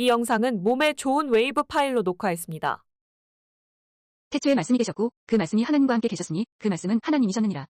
이 영상은 몸에 좋은 웨이브 파일로 녹화했습니다. 태초에 말씀이 계셨고 그 말씀이 하나님과 함께 계셨으니 그 말씀은 하나님이셨느니라.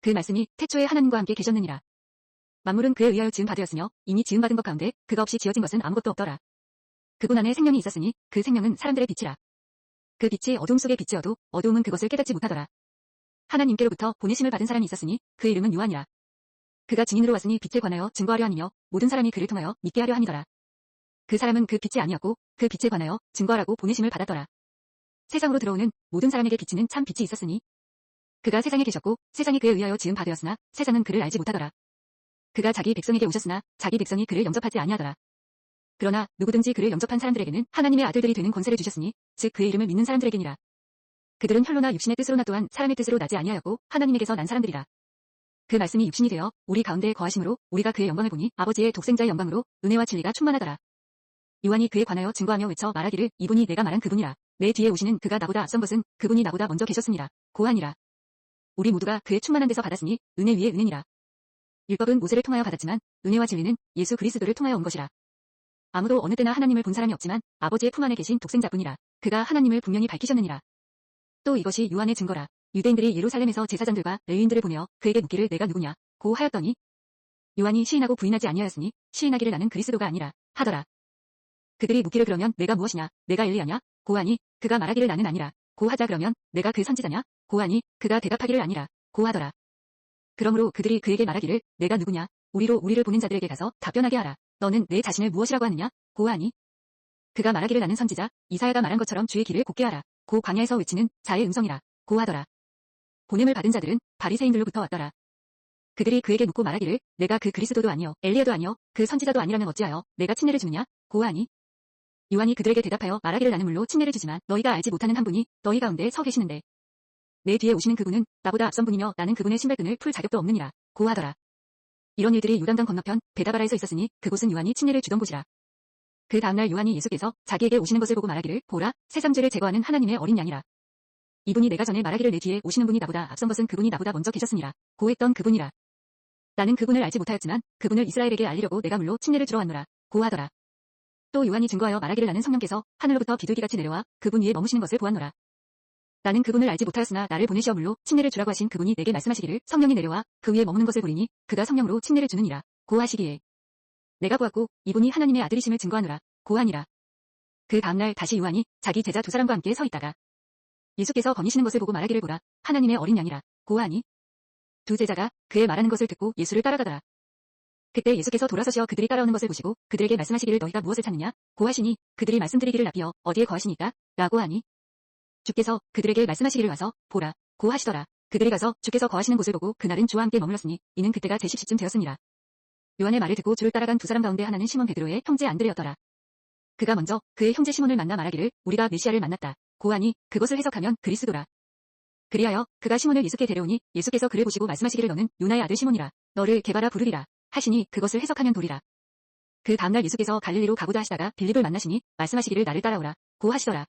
그 말씀이 태초에 하나님과 함께 계셨느니라. 만물은 그에 의하여 지음 받으었으며 이미 지음 받은 것 가운데 그가 없이 지어진 것은 아무것도 없더라. 그분 안에 생명이 있었으니 그 생명은 사람들의 빛이라. 그 빛이 어둠 속에 빛이어도 어두움은 그것을 깨닫지 못하더라. 하나님께로부터 보내심을 받은 사람이 있었으니 그 이름은 요한이라. 그가 증인으로 왔으니 빛에 관하여 증거하려 하니며 모든 사람이 그를 통하여 믿게 하려 하니더라. 그 사람은 그 빛이 아니었고 그 빛에 관하여 증거하라고 보내심을 받았더라. 세상으로 들어오는 모든 사람에게 비치는 참 빛이 있었으니 그가 세상에 계셨고 세상이 그에 의하여 지음 받으었으나 세상은 그를 알지 못하더라. 그가 자기 백성에게 오셨으나 자기 백성이 그를 영접하지 아니하더라. 그러나 누구든지 그를 영접한 사람들에게는 하나님의 아들들이 되는 권세를 주셨으니 즉 그의 이름을 믿는 사람들에게니라. 그들은 혈로나 육신의 뜻으로나 또한 사람의 뜻으로 나지 아니하였고 하나님에게서 난 사람들이라. 그 말씀이 육신이 되어 우리 가운데 거하심으로 우리가 그의 영광을 보니 아버지의 독생자의 영광으로 은혜와 진리가 충만하더라. 요한이 그에 관하여 증거하며 외쳐 말하기를 이분이 내가 말한 그분이라. 내 뒤에 오시는 그가 나보다 앞선 것은 그분이 나보다 먼저 계셨습니다. 고하니라. 우리 모두가 그의 충만한 데서 받았으니 은혜 위에 은혜니라. 율법은 모세를 통하여 받았지만 은혜와 진리는 예수 그리스도를 통하여 온 것이라. 아무도 어느 때나 하나님을 본 사람이 없지만 아버지의 품 안에 계신 독생자뿐이라. 그가 하나님을 분명히 밝히셨느니라. 또 이것이 요한의 증거라. 유대인들이 예루살렘에서 제사장들과 레위인들을 보며 그에게 묻기를 내가 누구냐 고 하였더니 요한이 시인하고 부인하지 아니하였으니 시인하기를 나는 그리스도가 아니라 하더라. 그들이 묻기를 그러면 내가 무엇이냐 내가 엘리야냐 고하니 그가 말하기를 나는 아니라 고하자 그러면 내가 그 선지자냐 고하니 그가 대답하기를 아니라 고하더라. 그러므로 그들이 그에게 말하기를 내가 누구냐 우리로 우리를 보는 자들에게 가서 답변하게 하라. 너는 내 자신을 무엇이라고 하느냐 고하니 그가 말하기를 나는 선지자 이사야가 말한 것처럼 주의 길을 곱게 하라. 고 광야에서 외치는 자의 음성이라 고하더라. 보냄을 받은 자들은 바리새인들로부터 왔더라. 그들이 그에게 묻고 말하기를 내가 그 그리스도도 아니요 엘리야도 아니요 그 선지자도 아니라면 어찌하여 내가 친례를 주느냐 고하니 요한이 그들에게 대답하여 말하기를 나는 물로 친례를 주지만 너희가 알지 못하는 한 분이 너희 가운데 서 계시는데 내 뒤에 오시는 그분은 나보다 앞선 분이며 나는 그분의 신발끈을 풀 자격도 없느니라 고하더라. 이런 일들이 요단강 건너편 베다바라에서 있었으니 그곳은 요한이 친례를 주던 곳이라. 그 다음날 요한이 예수께서 자기에게 오시는 것을 보고 말하기를 보라 세상 죄를 제거하는 하나님의 어린 양이라. 이분이 내가 전에 말하기를 내 뒤에 오시는 분이 나보다 앞선 것은 그분이 나보다 먼저 계셨으니라. 고했던 그분이라. 나는 그분을 알지 못하였지만 그분을 이스라엘에게 알리려고 내가 물로 침례를 주러 왔노라. 고하더라. 또 요한이 증거하여 말하기를 나는 성령께서 하늘로부터 비둘기같이 내려와 그분 위에 머무시는 것을 보았노라. 나는 그분을 알지 못하였으나 나를 보내시어 물로 침례를 주라고 하신 그분이 내게 말씀하시기를 성령이 내려와 그 위에 머무는 것을 보리니 그가 성령으로 침례를 주느니라. 고하시기에 내가 보았고 이분이 하나님의 아들이심을 증거하노라. 고하니라. 그 다음날 다시 요한이 자기 제자 두 사람과 함께 서 있다가 예수께서 거니시는 것을 보고 말하기를 보라 하나님의 어린 양이라 고하니 두 제자가 그의 말하는 것을 듣고 예수를 따라가더라. 그때 예수께서 돌아서시어 그들이 따라오는 것을 보시고 그들에게 말씀하시기를 너희가 무엇을 찾느냐 고하시니 그들이 말씀드리기를 나비어 어디에 거하시니까 라고 하니 주께서 그들에게 말씀하시기를 와서 보라 고하시더라. 그들이 가서 주께서 거하시는 곳을 보고 그날은 주와 함께 머물렀으니 이는 그때가 제10시쯤 되었습니다. 요한의 말을 듣고 주를 따라간 두 사람 가운데 하나는 시몬 베드로의 형제 안드레였더라. 그가 먼저 그의 형제 시몬을 만나 말하기를 우리가 메시아를 만났다. 고하니 그것을 해석하면 그리스도라. 그리하여 그가 시몬을 예수께 데려오니 예수께서 그를 보시고 말씀하시기를 너는 요나의 아들 시몬이라. 너를 개바라 부르리라. 하시니 그것을 해석하면 도리라. 그 다음날 예수께서 갈릴리로 가고자 하시다가 빌립을 만나시니 말씀하시기를 나를 따라오라. 고 하시더라.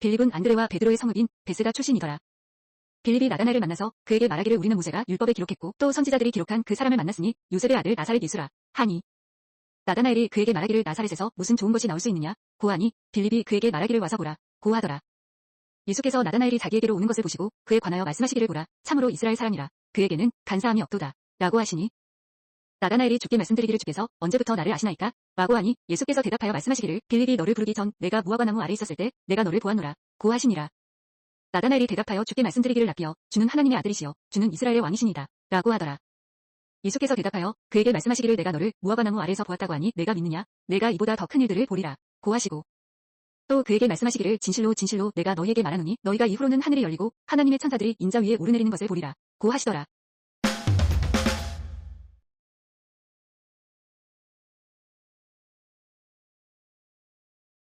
빌립은 안드레와 베드로의 성읍인 베스다 출신이더라. 빌립이 나다나를 만나서 그에게 말하기를 우리는 모세가 율법에 기록했고 또 선지자들이 기록한 그 사람을 만났으니 요셉의 아들 나사렛 예수라 하니 나다나엘이 그에게 말하기를 나사렛에서 무슨 좋은 것이 나올 수 있느냐 고하니 빌립이 그에게 말하기를 와서 보라 고하더라. 예수께서 나다나엘이 자기에게로 오는 것을 보시고 그에 관하여 말씀하시기를 보라 참으로 이스라엘 사람이라 그에게는 간사함이 없도다 라고 하시니 나다나엘이 주께 말씀드리기를 주께서 언제부터 나를 아시나이까? 라고 하니 예수께서 대답하여 말씀하시기를 빌립이 너를 부르기 전 내가 무화과나무 아래 있었을 때 내가 너를 보았노라 고 하시니라. 나다나엘이 대답하여 주께 말씀드리기를 낚여 주는 하나님의 아들이시여 주는 이스라엘의 왕이시니다 라고 하더라. 예수께서 대답하여 그에게 말씀하시기를 내가 너를 무화과나무 아래에서 보았다고 하니 내가 믿느냐 내가 이보다 더 큰 일들을 보리라 고 하시고 또 그에게 말씀하시기를 진실로 진실로 내가 너희에게 말하노니 너희가 이후로는 하늘이 열리고 하나님의 천사들이 인자 위에 오르내리는 것을 보리라 고 하시더라.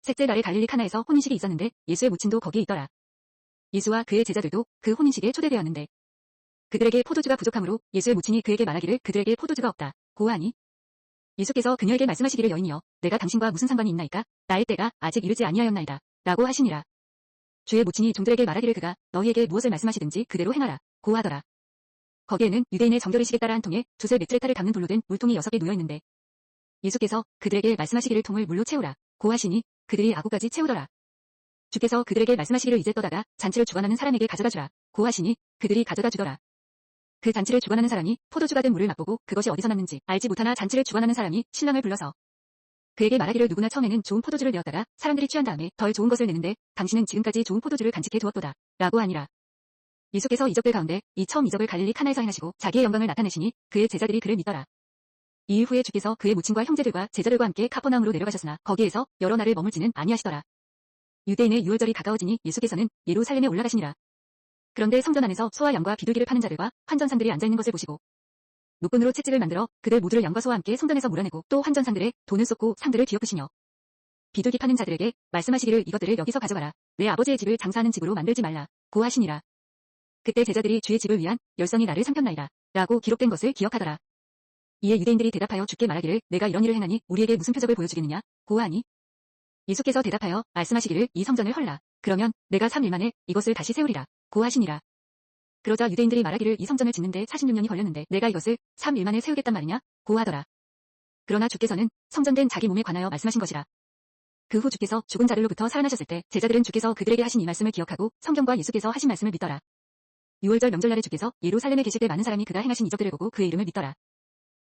셋째 날에 갈릴리 카나에서 혼인식이 있었는데 예수의 모친도 거기에 있더라. 예수와 그의 제자들도 그 혼인식에 초대되었는데 그들에게 포도주가 부족하므로 예수의 모친이 그에게 말하기를 그들에게 포도주가 없다. 고하니 예수께서 그녀에게 말씀하시기를 여인이여 내가 당신과 무슨 상관이 있나이까 나의 때가 아직 이르지 아니하였나이다. 라고 하시니라. 주의 모친이 종들에게 말하기를 그가 너희에게 무엇을 말씀하시든지 그대로 행하라. 고하더라. 거기에는 유대인의 정결의식에 따라 한 통에 두세 메트레타를 담는 돌로 된 물통이 여섯 개 놓여 있는데 예수께서 그들에게 말씀하시기를 통을 물로 채우라. 고하시니 그들이 아구까지 채우더라. 주께서 그들에게 말씀하시기를 이제 떠다가 잔치를 주관하는 사람에게 가져다 주라. 고하시니 그들이 가져다 주더라. 그 잔치를 주관하는 사람이 포도주가 된 물을 맛보고 그것이 어디서 났는지 알지 못하나 잔치를 주관하는 사람이 신랑을 불러서 그에게 말하기를 누구나 처음에는 좋은 포도주를 내었다가 사람들이 취한 다음에 덜 좋은 것을 내는데 당신은 지금까지 좋은 포도주를 간직해 두었도다. 라고 하니라. 예수께서 이적들 가운데 이 처음 이적을 갈릴리 카나에서 행하시고 자기의 영광을 나타내시니 그의 제자들이 그를 믿더라. 이 후에 주께서 그의 모친과 형제들과 제자들과 함께 카퍼나움으로 내려가셨으나 거기에서 여러 날을 머물지는 아니하시더라. 유대인의 유월절이 가까워지니 예수께서는 예루살렘에 올라가시니라. 그런데 성전 안에서 소와 양과 비둘기를 파는 자들과 환전상들이 앉아있는 것을 보시고 노끈으로 채찍을 만들어 그들 모두를 양과 소와 함께 성전에서 몰아내고 또 환전상들에 돈을 쏟고 상들을 뒤엎으시며 비둘기 파는 자들에게 말씀하시기를 이것들을 여기서 가져가라. 내 아버지의 집을 장사하는 집으로 만들지 말라. 고하시니라. 그때 제자들이 주의 집을 위한 열성이 나를 삼켰나이다. 라고 기록된 것을 기억하더라. 이에 유대인들이 대답하여 주께 말하기를 내가 이런 일을 행하니 우리에게 무슨 표적을 보여주겠느냐? 고하니 예수께서 대답하여 말씀하시기를 이 성전을 헐라. 그러면 내가 3일 만에 이것을 다시 세우리라. 고하시니라. 그러자 유대인들이 말하기를 이 성전을 짓는데 46년이 걸렸는데 내가 이것을 3일 만에 세우겠단 말이냐? 고하더라. 그러나 주께서는 성전된 자기 몸에 관하여 말씀하신 것이라. 그 후 주께서 죽은 자들로부터 살아나셨을 때 제자들은 주께서 그들에게 하신 이 말씀을 기억하고 성경과 예수께서 하신 말씀을 믿더라. 6월절 명절날에 주께서 예루살렘에 계실 때 많은 사람이 그가 행하신 이적들을 보고 그의 이름을 믿더라.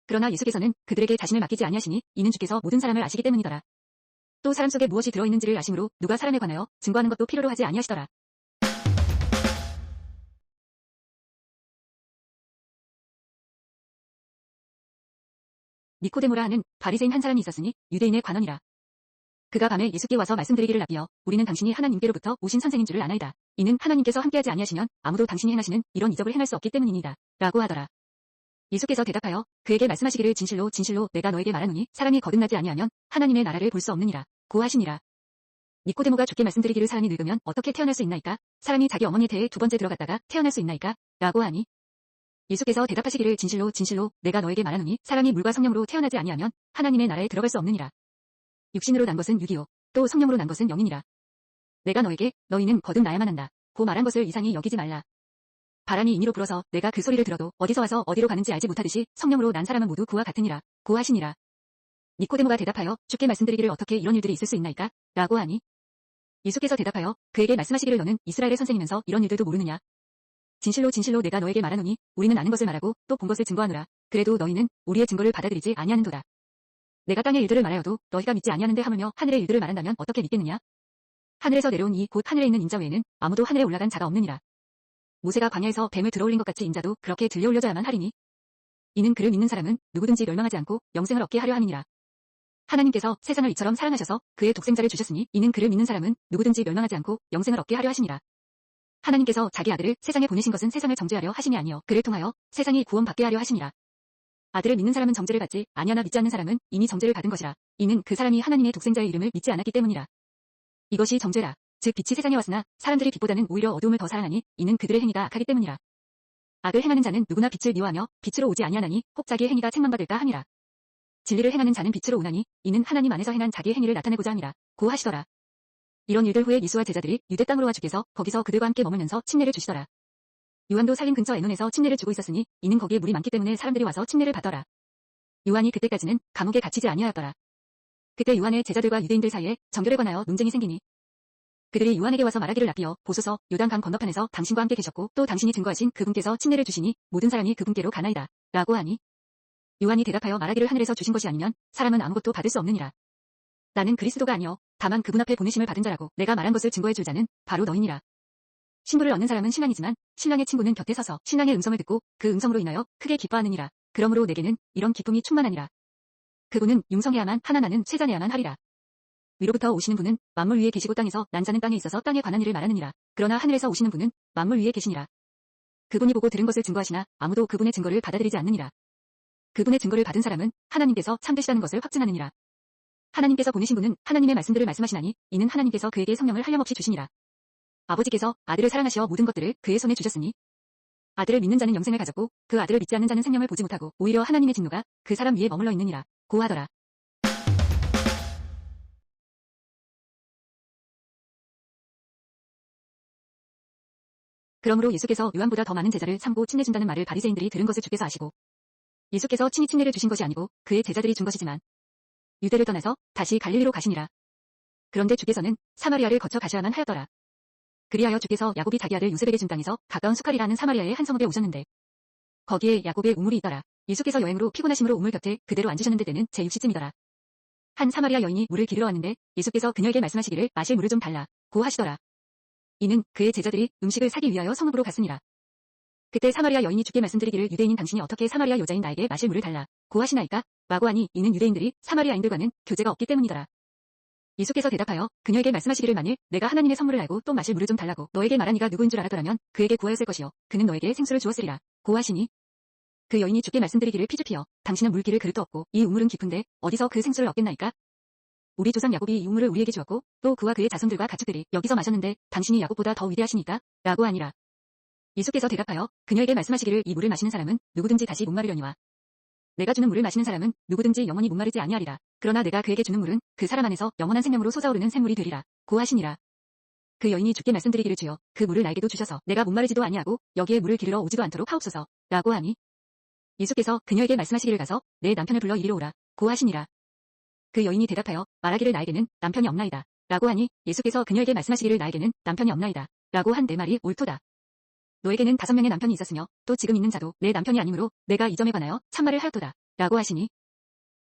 그러나 예수께서는 그들에게 자신을 맡기지 아니하시니 이는 주께서 모든 사람을 아시기 때문이더라. 또 사람 속에 무엇이 들어있는지를 아심으로 누가 사람에 관하여 증거하는 것도 필요로 하지 아니하시더라. 니코데모라 하는 바리새인 한 사람이 있었으니 유대인의 관원이라. 그가 밤에 예수께 와서 말씀드리기를 라비어 우리는 당신이 하나님께로부터 오신 선생인 줄을 아나이다. 이는 하나님께서 함께하지 아니하시면 아무도 당신이 행하시는 이런 이적을 행할 수 없기 때문이니이다. 라고 하더라. 예수께서 대답하여 그에게 말씀하시기를 진실로 진실로 내가 너에게 말하노니 사람이 거듭나지 아니하면 하나님의 나라를 볼 수 없느니라. 고하시니라. 니코데모가 주께 말씀드리기를 사람이 늙으면 어떻게 태어날 수 있나이까? 사람이 자기 어머니의 태에 두 번째 들어갔다가 태어날 수 있나이까? 라고 하니 예수께서 대답하시기를 진실로 진실로 내가 너에게 말하노니 사람이 물과 성령으로 태어나지 아니하면 하나님의 나라에 들어갈 수 없느니라. 육신으로 난 것은 육이요 또 성령으로 난 것은 영이니라. 내가 너에게 너희는 거듭나야만 한다. 고 말한 것을 이상히 여기지 말라. 바람이 인위로 불어서 내가 그 소리를 들어도 어디서 와서 어디로 가는지 알지 못하듯이 성령으로 난 사람은 모두 그와 같으니라. 고 하시니라. 니코데모가 대답하여 주께 말씀드리기를 어떻게 이런 일들이 있을 수 있나이까? 라고 하니 예수께서 대답하여 그에게 말씀하시기를 너는 이스라엘의 선생이면서 이런 일들도 모르느냐? 진실로 진실로 내가 너에게 말하노니 우리는 아는 것을 말하고 또 본 것을 증거하노라. 그래도 너희는 우리의 증거를 받아들이지 아니하는도다. 내가 땅의 일들을 말하여도 너희가 믿지 아니하는데 하물며 하늘의 일들을 말한다면 어떻게 믿겠느냐? 하늘에서 내려온 이 곧 하늘에 있는 인자 외에는 아무도 하늘에 올라간 자가 없느니라. 모세가 광야에서 뱀을 들어올린 것 같이 인자도 그렇게 들려 올려져야만 하리니. 이는 그를 믿는 사람은 누구든지 멸망하지 않고 영생을 얻게 하려 함이니라. 하나님께서 세상을 이처럼 사랑하셔서 그의 독생자를 주셨으니 이는 그를 믿는 사람은 누구든지 멸망하지 않고 영생을 얻게 하려 하시니라. 하나님께서 자기 아들을 세상에 보내신 것은 세상을 정죄하려 하심이 아니요 그를 통하여 세상이 구원받게 하려 하심이라. 아들을 믿는 사람은 정죄를 받지 아니하나 믿지 않는 사람은 이미 정죄를 받은 것이라. 이는 그 사람이 하나님의 독생자의 이름을 믿지 않았기 때문이라. 이것이 정죄라. 즉 빛이 세상에 왔으나 사람들이 빛보다는 오히려 어두움을 더 사랑하니 이는 그들의 행위가 악하기 때문이라. 악을 행하는 자는 누구나 빛을 미워하며 빛으로 오지 아니하나니 혹 자기의 행위가 책망받을까 함이라. 진리를 행하는 자는 빛으로 오나니 이는 하나님 안에서 행한 자기의 행위를 나타내고자 함이라. 고 하시더라. 이런 일들 후에 예수와 제자들이 유대 땅으로 와 주께서 거기서 그들과 함께 머물면서 침례를 주시더라. 요한도 살림 근처 에논에서 침례를 주고 있었으니 이는 거기에 물이 많기 때문에 사람들이 와서 침례를 받더라. 요한이 그때까지는 감옥에 갇히지 아니하였더라. 그때 요한의 제자들과 유대인들 사이에 정결에 관하여 논쟁이 생기니 그들이 요한에게 와서 말하기를 납비어 보소서 요단강 건너편에서 당신과 함께 계셨고 또 당신이 증거하신 그분께서 침례를 주시니 모든 사람이 그분께로 가나이다. 라고 하니 요한이 대답하여 말하기를 하늘에서 주신 것이 아니면 사람은 아무것도 받을 수 없느니라. 나는 그리스도가 아니요 다만 그분 앞에 보내심을 받은 자라고 내가 말한 것을 증거해 줄 자는 바로 너희니라. 신부를 얻는 사람은 신랑이지만 신랑의 친구는 곁에 서서 신랑의 음성을 듣고 그 음성으로 인하여 크게 기뻐하느니라. 그러므로 내게는 이런 기쁨이 충만하니라. 그분은 융성해야만 하나 나는 최자내야만 하리라. 위로부터 오시는 분은 만물 위에 계시고 땅에서 난 자는 땅에 있어서 땅에 관한 일을 말하느니라. 그러나 하늘에서 오시는 분은 만물 위에 계시니라. 그분이 보고 들은 것을 증거하시나 아무도 그분의 증거를 받아들이지 않느니라. 그분의 증거를 받은 사람은 하나님께서 참되시다는 것을 확증하느니라. 하나님께서 보내신 분은 하나님의 말씀들을 말씀하시나니 이는 하나님께서 그에게 성령을 한량없이 주시니라. 아버지께서 아들을 사랑하시어 모든 것들을 그의 손에 주셨으니 아들을 믿는 자는 영생을 가졌고 그 아들을 믿지 않는 자는 생명을 보지 못하고 오히려 하나님의 진노가 그 사람 위에 머물러 있느니라. 고하더라. 그러므로 예수께서 요한보다 더 많은 제자를 삼고 침례준다는 말을 바리새인들이 들은 것을 주께서 아시고 예수께서 친히 침례를 주신 것이 아니고 그의 제자들이 준 것이지만 유대를 떠나서 다시 갈릴리로 가시니라. 그런데 주께서는 사마리아를 거쳐 가셔야만 하였더라. 그리하여 주께서 야곱이 자기 아들 요셉에게 준 땅에서 가까운 수칼이라는 사마리아의 한 성읍에 오셨는데 거기에 야곱의 우물이 있더라. 예수께서 여행으로 피곤하심으로 우물 곁에 그대로 앉으셨는데 때는 제6시쯤이더라. 한 사마리아 여인이 물을 기르러 왔는데 예수께서 그녀에게 말씀하시기를 마실 물을 좀 달라 고 하시더라. 이는 그의 제자들이 음식을 사기 위하여 성읍으로 갔으니라. 그때 사마리아 여인이 주께 말씀드리기를 유대인인 당신이 어떻게 사마리아 여자인 나에게 마실 물을 달라 고 하시나이까 라고 하니 이는 유대인들이 사마리아인들과는 교제가 없기 때문이더라. 예수께서 대답하여 그녀에게 말씀하시기를 만일 내가 하나님의 선물을 알고 또 마실 물을 좀 달라고 너에게 말한 이가 누구인 줄 알았더라면 그에게 구하였을 것이요 그는 너에게 생수를 주었으리라 고 하시니 그 여인이 주께 말씀드리기를 피주피여 당신은 물기를 그릇도 없고 이 우물은 깊은데 어디서 그 생수를 얻겠나이까 우리 조상 야곱이 이 우물을 우리에게 주었고 또 그와 그의 자손들과 가축들이 여기서 마셨는데 당신이 야곱보다 더 위대하시니까 라고 하니라 예수께서 대답하여 그녀에게 말씀하시기를 이 물을 마시는 사람은 누구든지 다시 목마르려니와 내가 주는 물을 마시는 사람은 누구든지 영원히 목마르지 아니하리라. 그러나 내가 그에게 주는 물은 그 사람 안에서 영원한 생명으로 솟아오르는 샘물이 되리라. 고 하시니라. 그 여인이 주께 말씀드리기를 주여 그 물을 나에게도 주셔서 내가 목마르지도 아니하고 여기에 물을 기르러 오지도 않도록 하옵소서. 라고 하니 예수께서 그녀에게 말씀하시기를 가서 내 남편을 불러 이리로 오라. 고 하시니라. 그 여인이 대답하여 말하기를 나에게는 남편이 없나이다. 라고 하니 예수께서 그녀에게 말씀하시기를 나에게는 남편이 없나이다. 라고 한 내 말이 옳도다. 너에게는 다섯 명의 남편이 있었으며 또 지금 있는 자도 내 남편이 아니므로 내가 이 점에 관하여 참말을 하였도다. 라고 하시니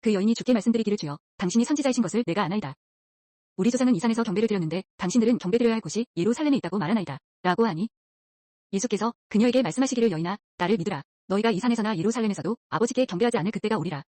그 여인이 주께 말씀드리기를 주여 당신이 선지자이신 것을 내가 아나이다. 우리 조상은 이 산에서 경배를 드렸는데 당신들은 경배드려야 할 곳이 예루살렘에 있다고 말하나이다. 라고 하니 예수께서 그녀에게 말씀하시기를 여인아 나를 믿으라. 너희가 이 산에서나 예루살렘에서도 아버지께 경배하지 않을 그때가 오리라.